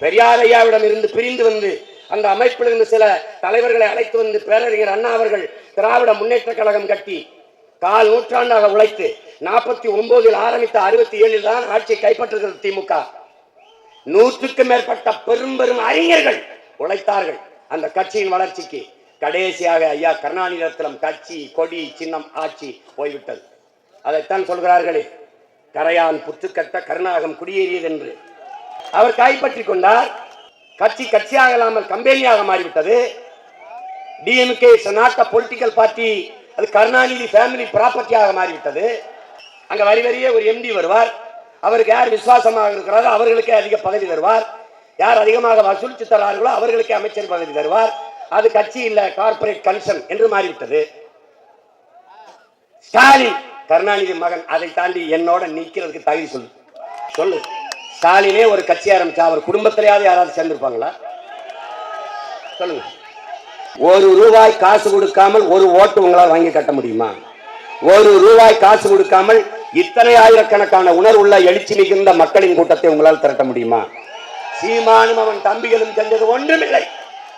பெரியார் ஐயாவிடம் இருந்து பிரிந்து வந்து அந்த அமைப்பில் இருந்து சில தலைவர்களை அழைத்து வந்து பேரறிஞர் அண்ணா அவர்கள் திராவிட முன்னேற்ற கழகம் கட்டி கால் நூற்றாண்டாக உழைத்து நாற்பத்தி ஒன்பதில் ஆரம்பித்த அறுபத்தி ஏழில் தான் ஆட்சியை கைப்பற்றுகிறது திமுக. நூற்றுக்கு மேற்பட்ட பெரும் பெரும் அறிஞர்கள் உழைத்தார்கள் அந்த கட்சியின் வளர்ச்சிக்கு. கடைசியாக ஐயா கருணாநிதத்திலும் கட்சி கொடி சின்னம் ஆட்சி போய்விட்டது. அதைத்தான் சொல்கிறார்களே கரையான் புத்துக்கட்ட கருணாகம் குடியேறியது என்று. அவர் கைப்பற்றி கொண்டார். கட்சி கட்சியாக இல்லாமல் கம்பெனியாக மாறிவிட்டது. டிஎம்கே நாட்ட பொலிட்டிக்கல் பார்ட்டி அது கருணாநிதி ஃபேமிலி ப்ராப்பர்ட்டியாக மாறிவிட்டது. அங்க வரி வரியே ஒரு எம்டி வருவார். அவருக்கு யார் விசுவாசமாக இருக்கிறாரோ அவர்களுக்கே அதிக பதவி தருவார். யார் அதிகமாக வசூலித்து தரார்களோ அவர்களுக்கே அமைச்சர் பதவி தருவார். அது கட்சி இல்ல கார்ப்பரேட் கன்சன் என்று மாறிவிட்டது. ஸ்டாலின் கருணாநிதி மகன் அதை தாண்டி என்னோட நிக்கிறதுக்கு தகுதி சொல்லு. சொல்லு. காலையிலே ஒரு கட்சி ஆரம்பிச்சா அவர் குடும்பத்திலேயாவது யாராவது சேர்ந்திருப்பாங்களா? சொல்லுங்க. ஒரு ரூபாய் காசு கொடுக்காமல் ஒரு ஓட்டு உங்களால் வாங்கி கட்ட முடியுமா? ஒரு ரூபாய் காசு கொடுக்காமல் இத்தனை ஆயிரக்கணக்கான உணர்வுள்ள எழுச்சி மிகுந்த மக்களின் கூட்டத்தை உங்களால் திரட்ட முடியுமா? சீமானும் அவன் தம்பிகளும் சென்றது ஒன்றுமில்லை.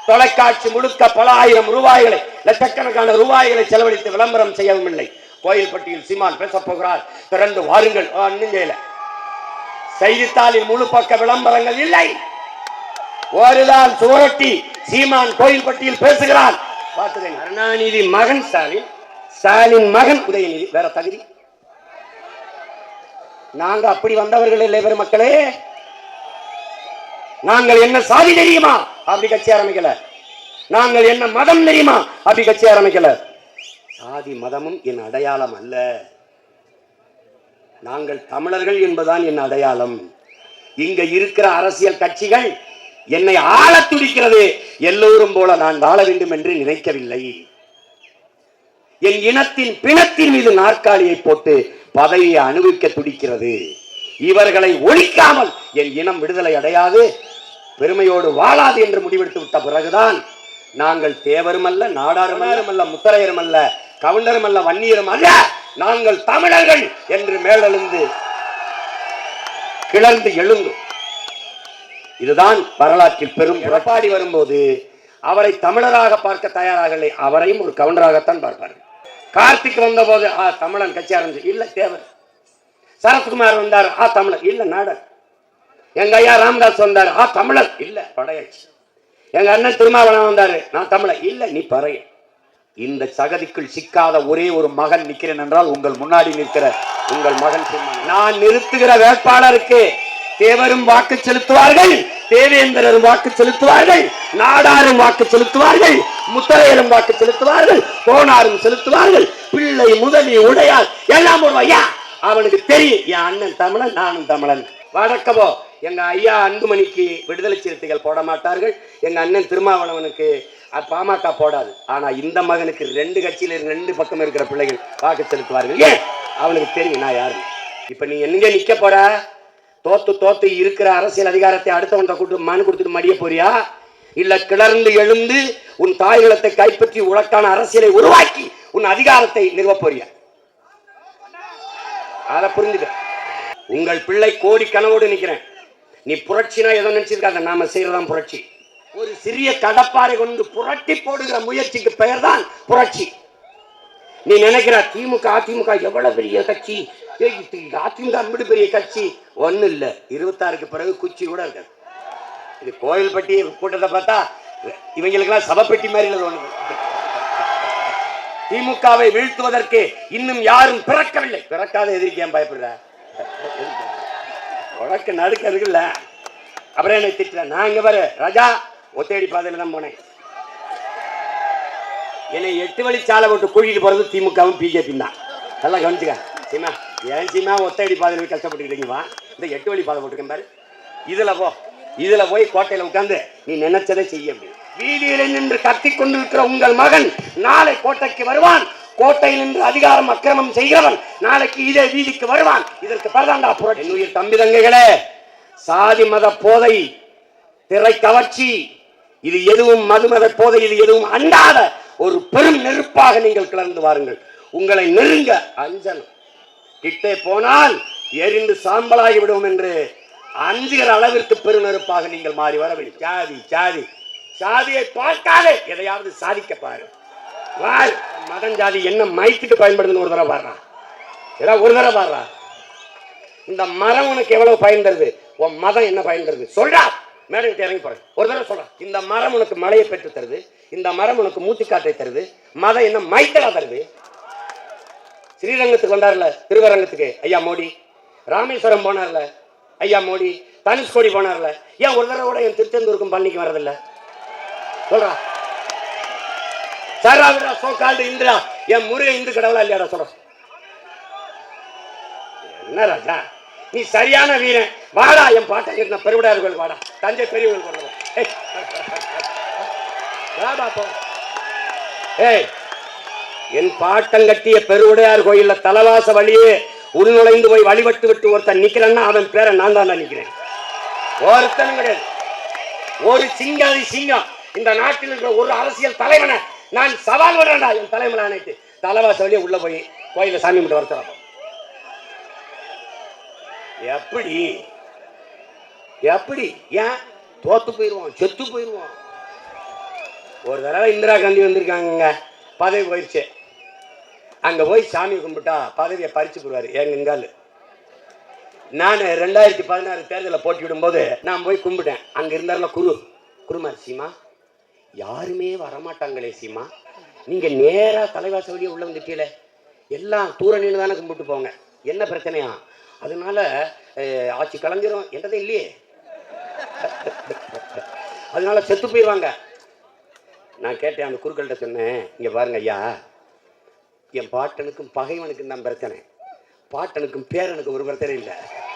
தொலைக்காட்சி முழுக்க பல ஆயிரம் ரூபாய்களை லட்சக்கணக்கான ரூபாய்களை செலவழித்து விளம்பரம் செய்யவும் இல்லை கோயில்பட்டியில் சீமான் பேச போகிறார். திறந்து வாருங்கள். ஒன்னும் செய்தித்தாளில் முழு பக்க விளம்பரங்கள் இல்லை. ஒருதான் சுவரொட்டி சீமான் கோயில்பட்டியில் பேசுகிறார். பார்த்துக்கங்க. கருணாநிதி மகன் ஸ்டாலின் ஸ்டாலின் மகன் உதயநிதி. வேற தகுதி? நாங்க அப்படி வந்தவர்கள் இல்லை பெரும் மக்களே நாங்கள் என்ன சாதி தெரியுமா? அப்படி கட்சி ஆரம்பிக்கல. நாங்கள் என்ன மதம் தெரியுமா? அப்படி கட்சி ஆரம்பிக்கல. சாதி மதமும் என் அடையாளம் அல்ல. நாங்கள் தமிழர்கள் என்பதுதான் என் அடையாளம். இங்க இருக்கிற அரசியல் கட்சிகள் என்னை ஆள துடிக்கிறது. எல்லோரும் போல நான் வாழ வேண்டும் என்று நினைக்கவில்லை. என் இனத்தின் பிணத்தின் மீது நாற்காலியை போட்டு பதவியை அனுபவிக்க துடிக்கிறது. இவர்களை ஒழிக்காமல் என் இனம் விடுதலை அடையாது. பெருமையோடு வாழாது என்று முடிவெடுத்து விட்ட பிறகுதான் நாங்கள் தேவரும் அல்ல நாடாரும் அல்ல முத்தரையரும் அல்ல கவுண்டரும் அல்ல வன்னியரும் அல்ல நாங்கள் தமிழர்கள் என்று மேலெழுந்து கிளர்ந்து எழுந்து இதுதான் வரலாற்றில் பெரும் புறப்பாடி வரும்போது அவரை தமிழராக பார்க்க தயாராகலை அவரையும் ஒரு கவுண்டராகத்தான் பார்ப்பார்கள். கார்த்திக் வந்தபோது ஆ தமிழன் கட்சி ஆரம்பிச்சு இல்ல தேவர். சரத்குமார் வந்தார். ஆ தமிழர் இல்ல நாடர். எங்க ஐயா ராமதாஸ் வந்தார். ஆ தமிழர் இல்ல படையாச்சு எங்க அண்ணன் திருமாவளவன் வந்தாரு. நான் தமிழர் இல்ல நீ பறையன். இந்த சகதிக்குள் சிக்காத ஒரே ஒரு மகன் நிற்கிறேன் என்றால் உங்கள் முன்னாடி நிற்கிற உங்கள் மகன் நான் நிறுத்துகிற வேட்பாளருக்கு தேவரும் வாக்கு செலுத்துவார்கள் தேவேந்திரரும் வாக்கு செலுத்துவார்கள் நாடாரும் வாக்கு செலுத்துவார்கள் முத்தரையரும் வாக்கு செலுத்துவார்கள் போனாரும் செலுத்துவார்கள் பிள்ளை முதலி உடையார் எல்லாம் ஒரு ஐயா. அவனுக்கு தெரியும் என் அண்ணன் தமிழன் நானும் தமிழன். வணக்கமோ. எங்க ஐயா அன்புமணிக்கு விடுதலை சிறுத்தைகள் போட மாட்டார்கள். எங்க அண்ணன் திருமாவளவனுக்கு பாமக போடாது. ஆனா இந்த மகனுக்கு ரெண்டு கட்சியில ரெண்டு பக்கம் இருக்கிற பிள்ளைகள் வாக்கு செலுத்துவார்கள். ஏன்? அவனுக்கு தெரியும் நான் யாரு. இப்ப நீ எங்க நிக்க போற? தோத்து தோத்து இருக்கிற அரசியல் அதிகாரத்தை அடுத்தவன்கிட்ட கூட்டு மனு கொடுத்துட்டு மடிய போறியா? இல்ல கிளர்ந்து எழுந்து உன் தாய்நிலத்தை கைப்பற்றி உனக்கான அரசியலை உருவாக்கி உன் அதிகாரத்தை நிறுவ போறியா? அதை புரிஞ்சுக்க. உங்கள் பிள்ளை கோடி கனவோடு நிக்கிறேன். நீ புரட்சினா எதோ நினைச்சிருக்காத? நாம செய்யறதான் புரட்சி. ஒரு சிறிய கடப்பாறை கொண்டு புரட்டி போடுகிற முயற்சிக்கு பெயர் தான் புரட்சி. நீ நினைக்கிற திமுக அதிமுக எவ்வளவு பெரிய கட்சி? அதிமுக அம்பிடு பெரிய கட்சி. ஒண்ணு இல்ல. இருபத்தாறுக்கு பிறகு குச்சி கூட இருக்காது இது கோயில்பட்டி கூட்டத்தை பார்த்தா இவங்களுக்கெல்லாம் சபப்பெட்டி மாதிரி ஒண்ணு. திமுகவை வீழ்த்துவதற்கு இன்னும் யாரும் பிறக்கவில்லை. பிறக்காத எதிர்க்கு ஏன் பயப்படுற? உனக்கு நடுக்க இருக்குல்ல. அப்புறம் என்ன திட்டுற? நான் இங்க பாரு ராஜா. ஒத்தேடி பாதையில் தான் போனேன். என்னை எட்டு வழி சாலை போட்டு கூட்டிட்டு போறது திமுகவும் பிஜேபி தான். நல்லா கவனிச்சுக்க. சீமா ஏன் சீமா ஒத்தடி பாதையில் கஷ்டப்பட்டுக்கிட்டீங்க வா. இந்த எட்டு வழி பாதை போட்டுருக்கேன் பாரு. இதுல போ. இதுல போய் கோட்டையில உட்கார்ந்து நீ நினைச்சதை செய்ய முடியும் வீதியில் நின்று கத்திக் கொண்டிருக்கிற உங்கள் மகன் நாளை கோட்டைக்கு வருவான். கோட்டையில் நின்று அதிகாரம் அக்கிரமம் செய்கிறவன் நாளைக்கு இதே வீதிக்கு வருவான். இதற்கு பரதாண்டா புரட்சி. உயிர் தம்பி தங்கைகளே சாதி மத போதை திரை கவர்ச்சி இது எதுவும் மதுமத போதையில் எதுவும் அண்டாத ஒரு பெரும் நெருப்பாக நீங்கள் கிளர்ந்து வாருங்கள். உங்களை நெருங்க அஞ்சல். கிட்டே போனால் எரிந்து சாம்பலாகி விடுவோம் என்று அஞ்சுகிற அளவிற்கு பெருநெருப்பாக நீங்கள் மாறி வர வேண்டும். சாதி சாதி சாதியை பார்க்காதே. எதையாவது சாதிக்க பாரு. வாழ் மதம் ஜாதி என்ன மைத்துக்கு பயன்படுதுன்னு ஒரு தடவை பாடுறான் ஏதாவது ஒரு தடவை பாடுறா இந்த மரம் உனக்கு எவ்வளவு பயன் தருது? உன் மதம் என்ன பயன் தருது? சொல்றா. மேடை விட்டு இறங்கி போறேன். ஒரு தடவை சொல்றேன் இந்த மரம் உனக்கு மழையை பெற்று தருது இந்த மரம் உனக்கு மூச்சுக்காற்றை தருது மதம் என்ன மைத்தலா தருது. ஸ்ரீரங்கத்துக்கு வந்தார்ல திருவரங்கத்துக்கு. ஐயா மோடி. ராமேஸ்வரம் போனார்ல ஐயா மோடி. தனுஷ்கோடி போனார்ல. ஏன் ஒரு தடவை கூட என் திருச்செந்தூருக்கும் பழனிக்கு வரதில்ல சொல்றா. சராவிரா சோ கால்டு இந்திரா. என் முருகன் இந்து கடவுளா இல்லையாடா சொல்ற. என்ன ராஜா? நீ சரியான வீரன். வாடா என் பாட்டை கேட்டு நான் பெருவிடார் கோயில் வாடா. தஞ்சை பெரிய கோயில் கொண்டு ஏய். என் பாட்டம் கட்டிய பெருவுடையார் கோயில்ல தலவாச வழியே உள்நுழைந்து போய் வழிபட்டு விட்டு ஒருத்தன் நிக்கிறன்னா அவன் பேரை நான் தான் நிக்கிறேன் ஒருத்தனும் கிடையாது. ஒரு சிங்காதி சிங்கம். இந்த நாட்டில் இருக்கிற ஒரு அரசியல் தலைவனை நான் சவால் விடுறேன்டா என் தலைமையில அனைத்து தலைவாச வழியே உள்ள போய் கோயில சாமி மட்டும் வரத்துறோம் எப்படி? எப்படி? ஏன்? தோத்து போயிடுவோம் செத்து போயிடுவோம் ஒரு தடவை இந்திரா காந்தி வந்திருக்காங்க பதவி போயிடுச்சு. அங்கே போய் சாமி கும்பிட்டா பதவியை பறிச்சு போடுவார் எங்க எங்கால் நான் ரெண்டாயிரத்தி பதினாறு தேர்தலில் போட்டியிடும் போது நான் போய் கும்பிட்டேன். அங்கே இருந்தாருல குரு. குருமார் சீமா யாருமே வரமாட்டாங்களே சீமா. நீங்கள் நேராக தலைவாச வழியே உள்ள வந்துட்டீங்களே. எல்லாம் தூர நின்று தானே கும்பிட்டு போங்க. என்ன பிரச்சனையா? அதனால ஆட்சி கலைஞ்சிரும். என்றதே இல்லையே? அதனால செத்து போயிடுவாங்க. நான் கேட்டேன் அந்த குருக்கள்கிட்ட சொன்னேன் இங்கே பாருங்க ஐயா என் பாட்டனுக்கும் பகைவனுக்கும் தான் பிரச்சனை. பாட்டனுக்கும் பேரனுக்கும் ஒரு பிரச்சனை இல்லை.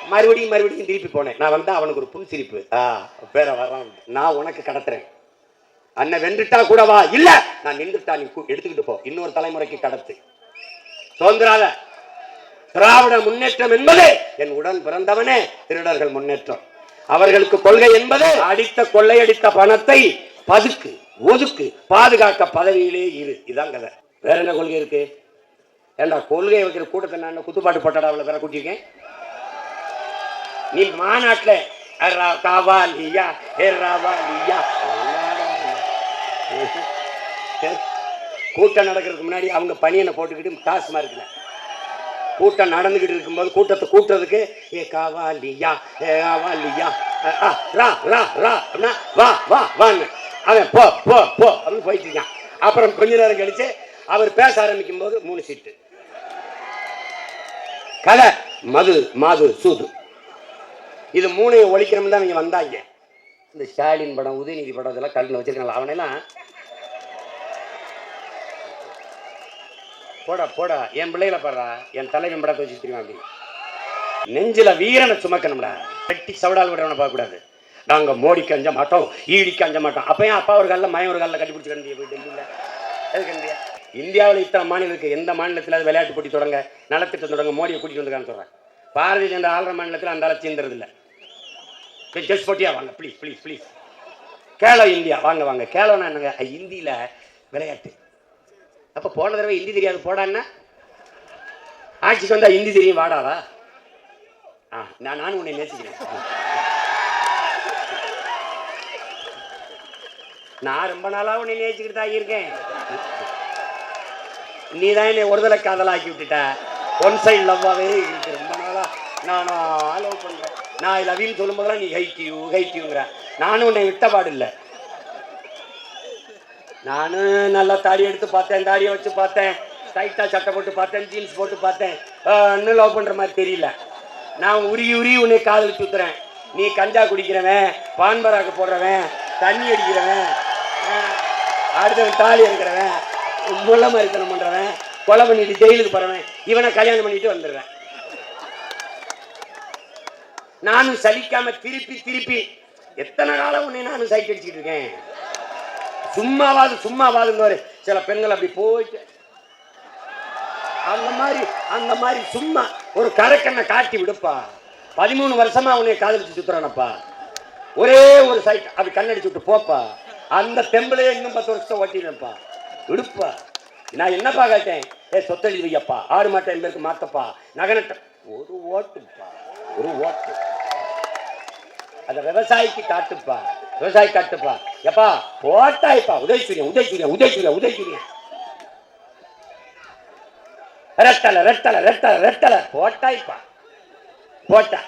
மறுபடியும் மறுபடியும் திருப்பி போனேன். நான் வந்தால் அவனுக்கு ஒரு புன் சிரிப்பு. ஆ பேர வர்றான் நான் உனக்கு கடத்துறேன். அண்ணன் வென்றுட்டா கூட வா. இல்லை நான் நின்றுட்டா நீ கு- எடுத்துக்கிட்டு போ. இன்னொரு தலைமுறைக்கு கடத்து. சுதந்திராத திராவிட முன்னேற்றம் என்பது என் உடன் பிறந்தவனே திருடர்கள் முன்னேற்றம். அவர்களுக்கு கொள்கை என்பது அடித்த கொள்ளையடித்த பணத்தை பதுக்கு ஒதுக்கு பாதுகாக்க பதவியிலே இரு. இதான் கதை. வேற என்ன கொள்கை இருக்கு? ஏண்டா கொள்கை வைக்கிற கூட்டத்தை நான் குத்துப்பாட்டு போட்டாடா அவளை வேற கூட்டியிருக்கேன்? நீ மாநாட்டில் காவாலியா ஹெர்ராவாலியா கூட்டம் நடக்கிறதுக்கு முன்னாடி அவங்க பனியனை போட்டுக்கிட்டு டாஸ்மா இருக்குல்ல கூட்டம் நடந்துகிட்டு இருக்கும்போது கூட்டத்தை கூட்டுறதுக்கு ஏ காவாலியா ஏ காவாலியா ரா ரா ரா அப்படின்னா, வா வா வான்னு. அவன் போ போ போ அப்படின்னு போயிட்டு இருக்கான். அப்புறம் கொஞ்ச நேரம் கழிச்சு அவர் பேச ஆரம்பிக்கும் போது மூணு சீட்டு. கலை மது மாது சூது. இது மூணையும் ஒழிக்கணும் தான் இங்க வந்தாங்க. இந்த ஸ்டாலின் படம் உதயநிதி படம் இதெல்லாம் கல்லில் வச்சிருக்காங்களா அவனெல்லாம் போடா போடா. என் பிள்ளைகளை பாடுறா. என் தலைவன் படத்தை வச்சு தெரியுமா அப்படி? நெஞ்சில வீரனை சுமக்கணும்டா. கட்டி சவடால் விடுறவனை பார்க்கக்கூடாது. நாங்கள் மோடிக்கு அஞ்ச மாட்டோம் ஈடிக்கு அஞ்ச மாட்டோம். அப்போ ஏன் அப்பா ஒரு காலில் மயம் ஒரு காலில் கட்டி பிடிச்சிக்க முடியும் டெல்லியில்? எதுக்கு இந்தியா இந்தியாவில் இத்தனை மாநிலம் எந்த மாநிலத்தில் விளையாட்டு போட்டி தொடங்க நலத்திட்டம் தொடங்க மோடியை கூட்டிட்டு வந்துருக்கான்னு சொல்கிறேன் பாரதிய ஜனதா ஆளுற மாநிலத்தில் அந்த அளவு சேர்ந்துறது இல்லை ஜஸ்ட் போட்டியா? வாங்க please please please Khelo India. வாங்க வாங்க. கேலோனா என்னங்க? ஹிந்தியில் விளையாட்டு. அப்ப போன தடவை ஹிந்தி தெரியாது போடான்னா ஆட்சிக்கு வந்தா ஹிந்தி தெரியும் வாடாவா ஆ நான் நானும் உன்னை நேசிக்கிறேன். நான் ரொம்ப நாளா உன்னை நேசிக்கிட்டு தான் இருக்கேன். நீ தான் என்னை ஒருதலை காதலாக்கி விட்டுட்ட. ஒன் சைடு லவ்வாகவே இருக்கு ரொம்ப நாளா. நான் லவ் பண்றேன். நான் லவ்னு சொல்லும் போதெல்லாம் நீ ஹைட்டியூ ஹைட்டியூங்கிற நானும் உன்னை விட்ட பாடு இல்லை. நானும் நல்லா தாடி எடுத்து பார்த்தேன் தாடியை வச்சு பார்த்தேன். டைட்டாக சட்டை போட்டு பார்த்தேன் ஜீன்ஸ் போட்டு பார்த்தேன். இன்னும் லவ் பண்ணுற மாதிரி தெரியல. நான் உருகி உருகி உன்னை காதல் சுத்துறேன். நீ கஞ்சா குடிக்கிறவன் பான்பராக்கு போடுறவன் தண்ணி அடிக்கிறவன் அடுத்தவன் தாலி எடுக்கிறவன் முள்ள மரித்தனம் பண்ணுறவன் கொலை பண்ணிட்டு ஜெயிலுக்கு போகிறவன் இவனை கல்யாணம் பண்ணிட்டு வந்துடுறேன். நானும் சலிக்காம திருப்பி திருப்பி எத்தனை காலம் உன்னை நானும் சைட் அடிச்சுக்கிட்டு இருக்கேன்? சும்மாவாது சும்மாவாதுங்க சில பெண்கள் அப்படி போயிட்டு அந்த மாதிரி அந்த மாதிரி சும்மா ஒரு கரைக்கண்ணை காட்டி விடுப்பா. பதிமூணு வருஷமா உன்னை காதலிச்சு சுத்துறானப்பா. ஒரே ஒரு சைட் அப்படி கண்ணடிச்சு விட்டு போப்பா. அந்த தெம்பிளே இன்னும் பத்து வருஷத்தை ஓட்டினப்பா விடுப்பா. நான் என்னப்பா கேட்டேன்? ஏ சொத்தெழுதி வையப்பா ஆடு மாட்டை என் பேருக்கு மாத்தப்பா. நகனட்ட ஒரு ஓட்டுப்பா. ஒரு ஓட்டு. அந்த விவசாயிக்கு காட்டுப்பா. விவசாயி காட்டுப்பா. எப்பா போட்டாய்ப்பா உதயசூரியன் உதயசூரியன் உதயசூரியன் உதயசூரியன் ரெட்டலை ரெட்டலை ரெட்டலை ரெட்டலை. போட்டாய்ப்பா போட்டா.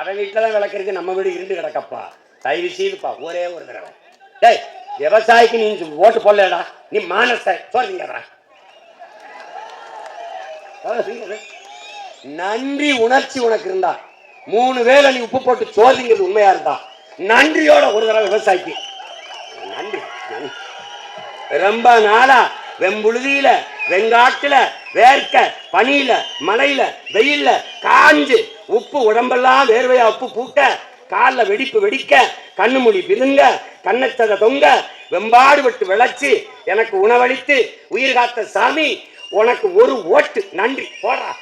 அவன் வீட்டில் தான் விளக்குறது நம்ம வீடு இருந்து கிடக்கப்பா. தயவு செய்துப்பா ஒரே ஒரு தடவை. டேய் விவசாயிக்கு நீ ஓட்டு போடலடா. நீ மானச சொல்றீங்கடா நன்றி உணர்ச்சி உனக்கு இருந்தா. மூணு வேலை நீ உப்பு போட்டு சோதிங்கிறது உண்மையா இருந்தா? நன்றியோட ஒரு தடவை விவசாயிக்கு. நன்றி நன்றி. ரொம்ப நாளா வெம்புழுதியில வெங்காட்டுல வேர்க்க பனியில மழையில வெயில்ல காஞ்சு உப்பு உடம்பெல்லாம் வேர்வையா உப்பு பூட்ட கால்ல வெடிப்பு வெடிக்க கண்ணு மொழி பிதுங்க கண்ணச்சத தொங்க வெம்பாடு விட்டு விளைச்சு எனக்கு உணவளித்து உயிர் காத்த சாமி உனக்கு ஒரு ஓட்டு. நன்றி. போடா.